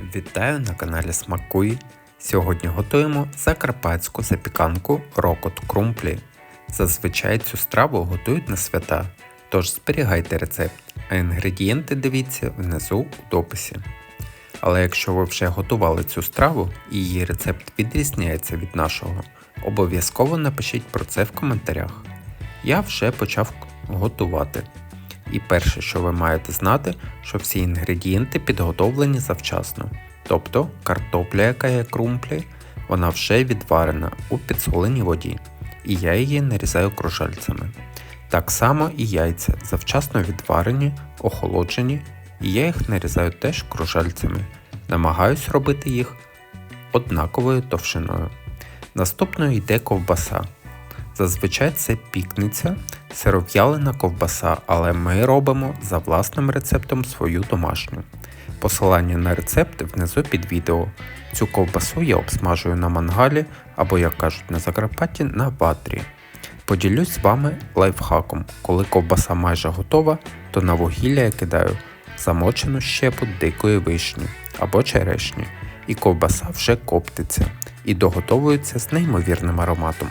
Вітаю на каналі Смакуй. Сьогодні готуємо закарпатську запіканку рокот крумплі. Зазвичай цю страву готують на свята, тож зберігайте рецепт, а інгредієнти дивіться внизу у дописі. Але якщо ви вже готували цю страву і її рецепт відрізняється від нашого, обов'язково напишіть про це в коментарях. Я вже почав готувати. І перше, що ви маєте знати, що всі інгредієнти підготовлені завчасно. Тобто картопля, яка є крумплі, вона вже відварена у підсоленій воді, і я її нарізаю кружальцями. Так само і яйця завчасно відварені, охолоджені, і я їх нарізаю теж кружальцями. Намагаюсь робити їх однаковою товщиною. Наступною йде ковбаса. Зазвичай це пікниця, сиров'ялина ковбаса, але ми робимо за власним рецептом свою домашню. Посилання на рецепт внизу під відео. Цю ковбасу я обсмажую на мангалі або, як кажуть на Закарпатті, на ватрі. Поділюсь з вами лайфхаком. Коли ковбаса майже готова, то на вугілля я кидаю замочену щепу дикої вишні або черешні, і ковбаса вже коптиться і доготовується з неймовірним ароматом.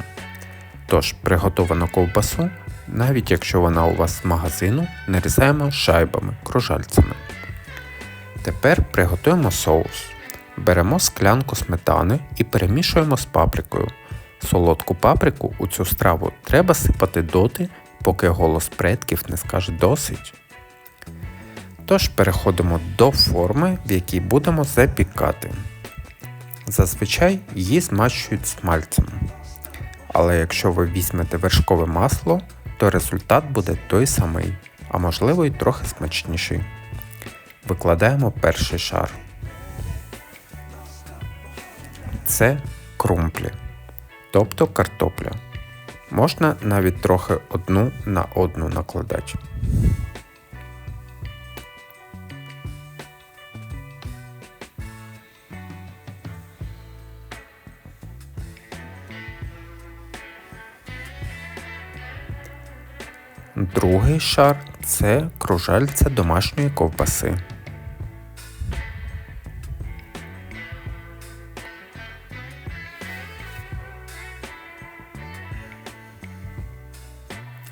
Тож, приготовану ковбасу, навіть якщо вона у вас з магазину, нарізаємо шайбами, кружальцями. Тепер приготуємо соус. Беремо склянку сметани і перемішуємо з паприкою. Солодку паприку у цю страву треба сипати доти, поки голос предків не скаже досить. Тож переходимо до форми, в якій будемо запікати. Зазвичай її змащують смальцем. Але якщо ви візьмете вершкове масло, то результат буде той самий, а можливо й трохи смачніший. Викладаємо перший шар. Це крумплі, тобто картопля. Можна навіть трохи одну на одну накладати. Другий шар це кружальця домашньої ковбаси.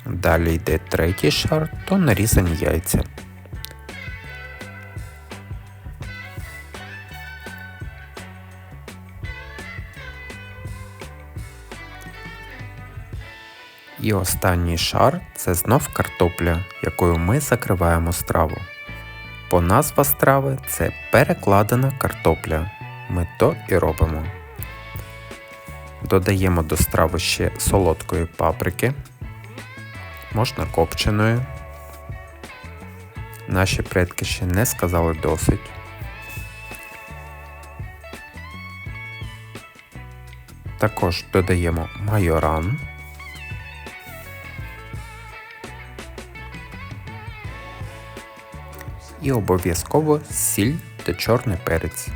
Далі йде третій шар, то нарізані яйця. І останній шар це знов картопля, якою ми закриваємо страву. Бо назва страви це перекладена картопля. Ми то і робимо. Додаємо до страви ще солодкої паприки, можна копченою. Наші предки ще не сказали досить. Також додаємо майоран. І обов'язково сіль та чорний перець.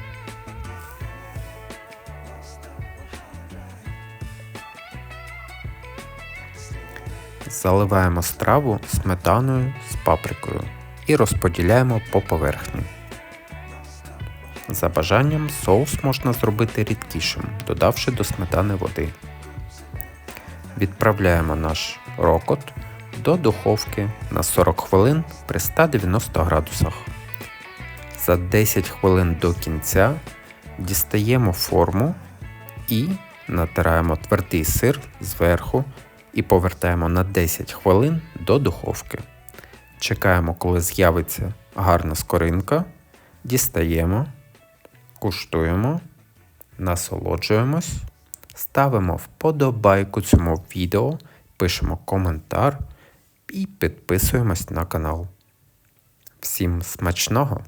Заливаємо страву сметаною з паприкою і розподіляємо по поверхні. За бажанням соус можна зробити рідкішим, додавши до сметани води. Відправляємо наш рокот до духовки на 40 хвилин при 190 градусах. За 10 хвилин до кінця дістаємо форму і натираємо твердий сир зверху і повертаємо на 10 хвилин до духовки. Чекаємо, коли з'явиться гарна скоринка, дістаємо, куштуємо, насолоджуємось, ставимо вподобайку цьому відео, пишемо коментар і підписуємось на канал. Всім смачного!